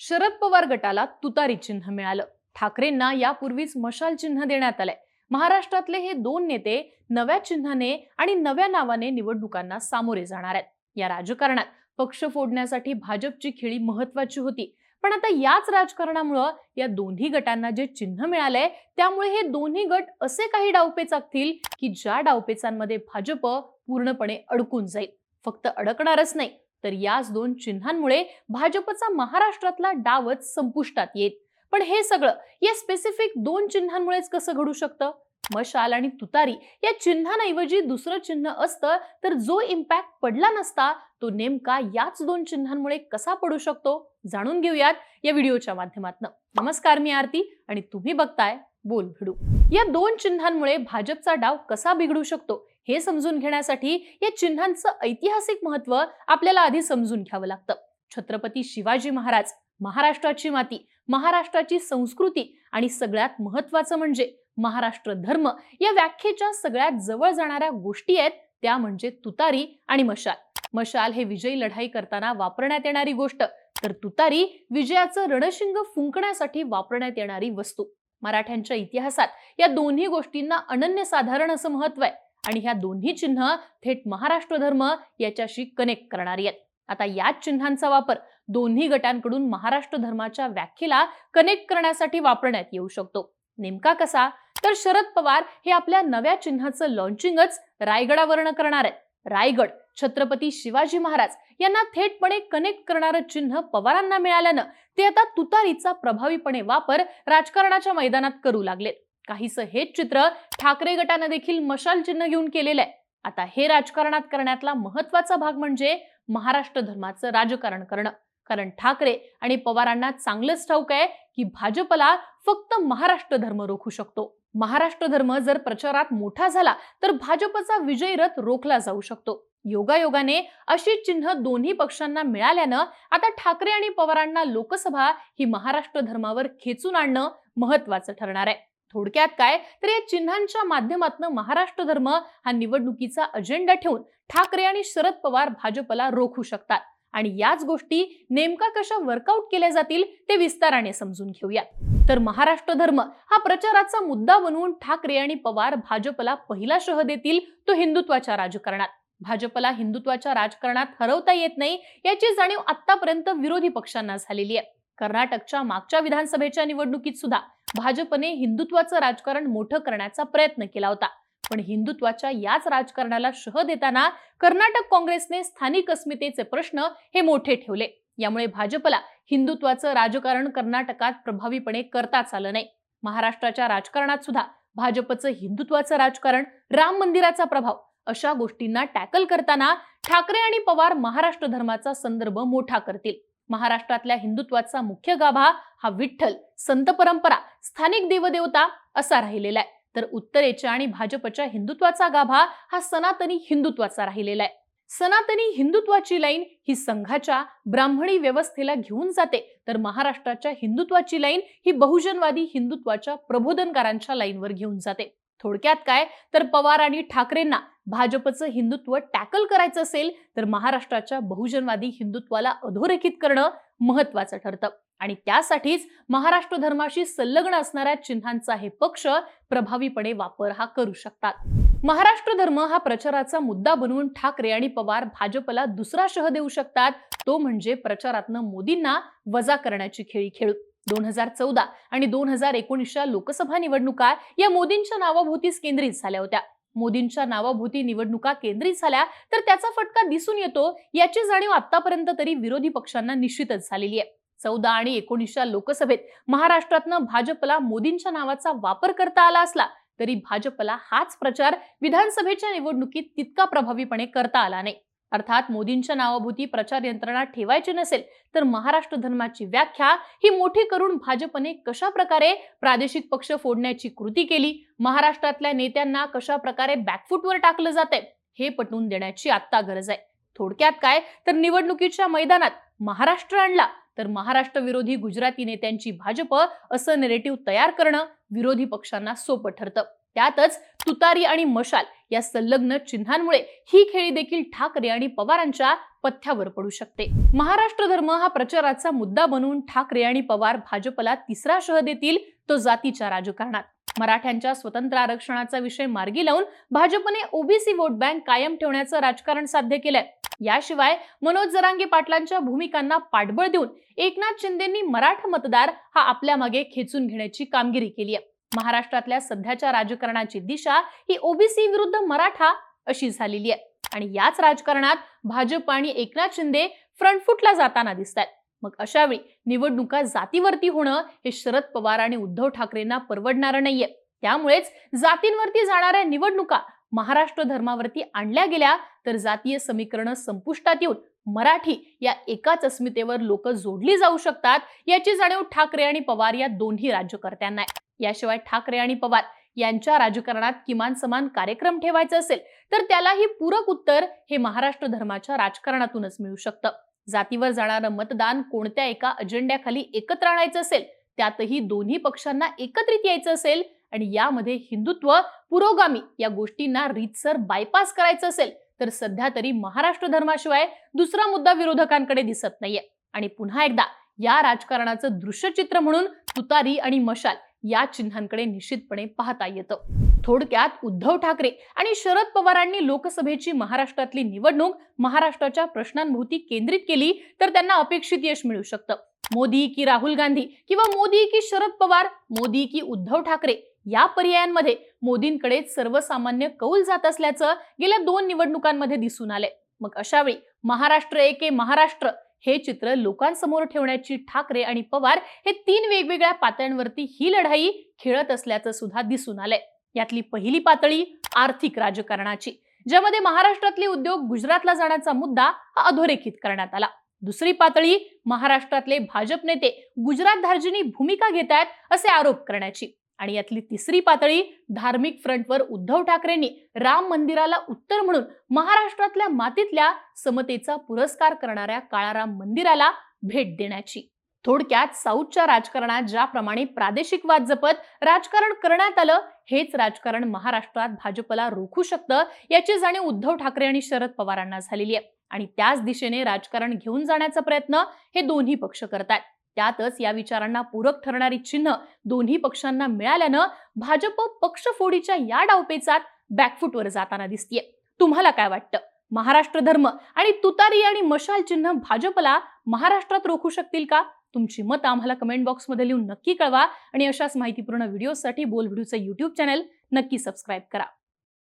शरद पवार गटाला तुतारी चिन्ह मिळालं. ठाकरेंना यापूर्वीच मशाल चिन्ह देण्यात आलंय. महाराष्ट्रातले हे दोन नेते नव्या चिन्हाने आणि नव्या नावाने निवडणुकांना सामोरे जाणार आहेत. या राजकारणात पक्ष फोडण्यासाठी भाजपची खेळी महत्वाची होती. पण आता याच राजकारणामुळं या दोन्ही गटांना जे चिन्ह मिळालंय त्यामुळे हे दोन्ही गट असे काही डावपेच आखतील की ज्या डावपेचांमध्ये भाजप पूर्णपणे अडकून जाईल. फक्त अडकणारच नाही तर याच दोन चिन्हांमुळे भाजपचा महाराष्ट्रातला डावच संपुष्टात येईल पण हे सगळं या स्पेसिफिक दोन चिन्हांमुळेच कसं घडू शकतं? मशाल आणि तुतारी या चिन्हांऐवजी दुसरं चिन्ह असतं तर जो इम्पॅक्ट पडला नसता तो नेमका याच दोन चिन्हांमुळे कसा पडू शकतो? जाणून घेऊयात या व्हिडिओच्या माध्यमातून. नमस्कार मी आरती आणि तुम्ही बघताय बोल भिडू या दोन चिन्हांमुळे भाजपचा डाव कसा बिघडू शकतो? हे समजून घेण्यासाठी या चिन्हांचं ऐतिहासिक महत्त्व आपल्याला आधी समजून घ्यावं लागतं. छत्रपती शिवाजी महाराज महाराष्ट्राची माती महाराष्ट्राची संस्कृती आणि सगळ्यात महत्वाचं म्हणजे महाराष्ट्र धर्म या व्याख्येच्या सगळ्यात जवळ जाणाऱ्या गोष्टी आहेत त्या म्हणजे तुतारी आणि मशाल. मशाल हे विजयी लढाई करताना वापरण्यात येणारी गोष्ट तर तुतारी विजयाचं रणशिंग फुंकण्यासाठी वापरण्यात येणारी वस्तू. मराठ्यांच्या इतिहासात या दोन्ही गोष्टींना अनन्यसाधारण असं महत्त्व आहे. आणि ह्या दोन्ही चिन्ह थेट महाराष्ट्र धर्म याच्याशी कनेक्ट करणारी आहेत. आता याच चिन्हांचा वापर दोन्ही गटांकडून महाराष्ट्र धर्माच्या व्याख्येला कनेक्ट करण्यासाठी वापरण्यात येऊ शकतो. नेमका कसा? तर शरद पवार हे आपल्या नव्या चिन्हाचं लॉन्चिंगच रायगडावरनं करणार आहेत. रायगड छत्रपती शिवाजी महाराज यांना थेटपणे कनेक्ट करणारं चिन्ह पवारांना मिळाल्यानं ते आता तुतारीचा प्रभावीपणे वापर राजकारणाच्या मैदानात करू लागलेत. काहीसं हेच चित्र ठाकरे गटानं देखील मशाल चिन्ह घेऊन केलेलं आहे. आता हे राजकारणात करण्यातला महत्त्वाचा भाग म्हणजे महाराष्ट्र धर्माचं राजकारण करणं. कारण ठाकरे आणि पवारांना चांगलंच ठाऊक आहे की भाजपला फक्त महाराष्ट्र धर्म रोखू शकतो. महाराष्ट्र धर्म जर प्रचारात मोठा झाला तर भाजपचा विजय रथ रोखला जाऊ शकतो. योगायोगाने अशी चिन्ह दोन्ही पक्षांना मिळाल्यानं आता ठाकरे आणि पवारांना लोकसभा ही महाराष्ट्र धर्मावर खेचून आणणं महत्वाचं ठरणार आहे. थोडक्यात काय? तर या चिन्हांच्या माध्यमातून महाराष्ट्र धर्म हा निवडणुकीचा अजेंडा ठेवून ठाकरे आणि शरद पवार भाजपला रोखू शकतात. आणि याच गोष्टी नेमका कशा वर्कआउट केल्या जातील ते विस्ताराने समजून घेऊया. तर महाराष्ट्र धर्म हा प्रचाराचा मुद्दा बनवून ठाकरे आणि पवार भाजपला पहिला शह देतील तो हिंदुत्वाच्या राजकारणात. भाजपला हिंदुत्वाच्या राजकारणात हरवता येत नाही याची जाणीव आतापर्यंत विरोधी पक्षांना झालेली आहे. कर्नाटकच्या मागच्या विधानसभेच्या निवडणुकीत सुद्धा भाजपने हिंदुत्वाचं राजकारण मोठं करण्याचा प्रयत्न केला होता. पण हिंदुत्वाच्या याच राजकारणाला शह देताना कर्नाटक काँग्रेसने स्थानिक अस्मितेचे प्रश्न हे मोठे ठेवले. यामुळे भाजपला हिंदुत्वाचं राजकारण कर्नाटकात प्रभावीपणे करताच आलं नाही. महाराष्ट्राच्या राजकारणात सुद्धा भाजपचं हिंदुत्वाचं राजकारण राम मंदिराचा प्रभाव अशा गोष्टींना टॅकल करताना ठाकरे आणि पवार महाराष्ट्र धर्माचा संदर्भ मोठा करतील. महाराष्ट्रातल्या हिंदुत्वाचा मुख्य गाभा हा विठ्ठल संत परंपरा स्थानिक देवदेवता असा राहिलेला आहे. तर उत्तरेच्या आणि भाजपच्या हिंदुत्वाचा गाभा हा सनातनी हिंदुत्वाचा राहिलेला आहे. सनातनी हिंदुत्वाची लाईन ही संघाच्या ब्राह्मणी व्यवस्थेला घेऊन जाते. तर महाराष्ट्राच्या हिंदुत्वाची लाईन ही बहुजनवादी हिंदुत्वाच्या प्रबोधनकारांच्या लाईनवर घेऊन जाते. थोडक्यात काय? तर पवार आणि ठाकरेंना भाजपचं हिंदुत्व टॅकल करायचं असेल तर महाराष्ट्राच्या बहुजनवादी हिंदुत्वाला अधोरेखित करणं महत्वाचं ठरतं. आणि त्यासाठीच महाराष्ट्र धर्माशी संलग्न असणाऱ्या चिन्हांचा हे पक्ष प्रभावीपणे वापर हा करू शकतात. महाराष्ट्र धर्म हा प्रचाराचा मुद्दा बनवून ठाकरे आणि पवार भाजपला दुसरा शह देऊ शकतात तो म्हणजे प्रचारातनं मोदींना वजा करण्याची खेळी खेळू. दोन हजार चौदा आणि दोन हजार एकोणीसच्या लोकसभा निवडणुका या मोदींच्या नावाभोवतीच केंद्रित झाल्या होत्या. मोदींच्या नावाभोवती निवडणुका केंद्रित झाल्या तर त्याचा फटका दिसून येतो याची जाणीव आतापर्यंत तरी विरोधी पक्षांना निश्चितच झालेली आहे. चौदा आणि एकोणीसच्या लोकसभेत महाराष्ट्रातनं भाजपला मोदींच्या नावाचा वापर करता आला असला तरी भाजपला हाच प्रचार विधानसभेच्या निवडणुकीत तितका प्रभावीपणे करता आला नाही. अर्थात मोदींच्या नावाभोवती प्रचार यंत्रणा ठेवायची नसेल तर महाराष्ट्र धर्माची व्याख्या ही मोठी करून भाजपने कशा प्रकारे प्रादेशिक पक्ष फोडण्याची कृती केली? महाराष्ट्रातल्या नेत्यांना कशा प्रकारे बॅकफुटवर टाकलं जातंय? हे पटवून देण्याची आत्ता गरज आहे. थोडक्यात काय? तर निवडणुकीच्या मैदानात महाराष्ट्र आणला. तर महाराष्ट्र विरोधी गुजराती नेत्यांची भाजप असं नेरेटिव्ह तयार करणं विरोधी पक्षांना सोपं ठरतं. त्यातच तुतारी आणि मशाल या संलग्न चिन्हांमुळे ही खेळी देखील ठाकरे आणि पवारांच्या पथ्यावर पडू शकते. महाराष्ट्र धर्म हा प्रचाराचा मुद्दा बनवून ठाकरे आणि पवार भाजपला तिसरा शह देतील तो जातीच्या राजकारणात. मराठ्यांच्या स्वतंत्र आरक्षणाचा विषय मार्गी लावून भाजपने ओबीसी वोट बँक कायम ठेवण्याचं राजकारण साध्य केलंय. याशिवाय मनोज जरांगे पाटलांच्या भूमिकांना पाठबळ देऊन एकनाथ शिंदेंनी मराठा मतदार हा आपल्या मागे खेचून घेण्याची कामगिरी केली आहे महाराष्ट्रातल्या सध्याच्या राजकारणाची दिशा ही ओबीसी विरुद्ध मराठा अशी झालेली आहे. आणि याच राजकारणात भाजप आणि एकनाथ शिंदे फ्रंटफुटला जाताना दिसत आहेत मग अशावेळी निवडणुका जातीवरती होणं हे शरद पवार आणि उद्धव ठाकरेंना परवडणारं नाहीये. त्यामुळेच जातींवरती जाणाऱ्या निवडणुका महाराष्ट्र धर्मावरती आणल्या गेल्या तर जातीय समीकरणं संपुष्टात येऊन मराठी या एकाच अस्मितेवर लोक जोडली जाऊ शकतात याची जाणीव ठाकरे आणि पवार या दोन्ही राज्यकर्त्यांना आहे. याशिवाय ठाकरे आणि पवार यांच्या राजकारणात किमान समान कार्यक्रम ठेवायचा असेल तर त्यालाही पूरक उत्तर हे महाराष्ट्र धर्माच्या राजकारणातूनच मिळू शकतं. जातीवर जाणारं मतदान कोणत्या एका अजेंड्याखाली एकत्र आणायचं असेल त्यातही दोन्ही पक्षांना एकत्रित यायचं असेल आणि यामध्ये हिंदुत्व पुरोगामी या गोष्टींना रीतसर बायपास करायचं असेल तर सध्या तरी महाराष्ट्र धर्माशिवाय दुसरा मुद्दा विरोधकांकडे दिसत नाहीये. आणि पुन्हा एकदा या राजकारणाचं दृश्यचित्र म्हणून तुतारी आणि मशाल या चिन्हांकडे निश्चितपणे पाहता येतं. थोडक्यात उद्धव ठाकरे आणि शरद पवारांनी लोकसभेची महाराष्ट्रातली निवडणूक महाराष्ट्राच्या प्रश्नांभोवती केंद्रित केली तर त्यांना अपेक्षित यश मिळू शकतं. मोदी की राहुल गांधी किंवा मोदी की शरद पवार मोदी की उद्धव ठाकरे या पर्यायांमध्ये मोदींकडे सर्वसामान्य कौल जात असल्याचं गेल्या दोन निवडणुकांमध्ये दिसून आलंय. मग अशावेळी महाराष्ट्र एके महाराष्ट्र हे चित्र लोकांसमोर ठेवण्याची ठाकरे आणि पवार हे तीन वेगवेगळ्या पातळ्यांवरती ही लढाई खेळत असल्याचं सुद्धा दिसून आलंय. यातली पहिली पातळी आर्थिक राजकारणाची ज्यामध्ये महाराष्ट्रातले उद्योग गुजरातला जाण्याचा मुद्दा हा अधोरेखित करण्यात आला. दुसरी पातळी महाराष्ट्रातले भाजप नेते गुजरात धार्जिनी भूमिका घेत आहेत असे आरोप करण्याची. आणि यातली तिसरी पातळी धार्मिक फ्रंटवर उद्धव ठाकरेंनी राम मंदिराला उत्तर म्हणून महाराष्ट्रातल्या मातीतल्या समतेचा पुरस्कार करणाऱ्या काळाराम मंदिराला भेट देण्याची. थोडक्यात साऊथच्या राजकारणात ज्याप्रमाणे प्रादेशिक वाद जपत राजकारण करण्यात आलं हेच राजकारण महाराष्ट्रात भाजपला रोखू शकतं याची जाणीव उद्धव ठाकरे आणि शरद पवारांना झालेली आहे. आणि त्याच दिशेने राजकारण घेऊन जाण्याचा प्रयत्न हे दोन्ही पक्ष करतात. त्यातच या विचारांना पूरक ठरणारी चिन्ह दोन्ही पक्षांना मिळाल्यानं भाजप पक्षफोडीच्या या डावपेचात बॅकफुटवर जाताना दिसतीये. तुम्हाला काय वाटतं? महाराष्ट्र धर्म आणि तुतारी आणि मशाल चिन्ह भाजपला महाराष्ट्रात रोखू शकतील का? तुमची मत आम्हाला कमेंट बॉक्समध्ये लिहून नक्की कळवा आणि अशाच माहितीपूर्ण व्हिडिओसाठी बोल व्हिडिओचं युट्यूब चॅनल नक्की सबस्क्राईब करा.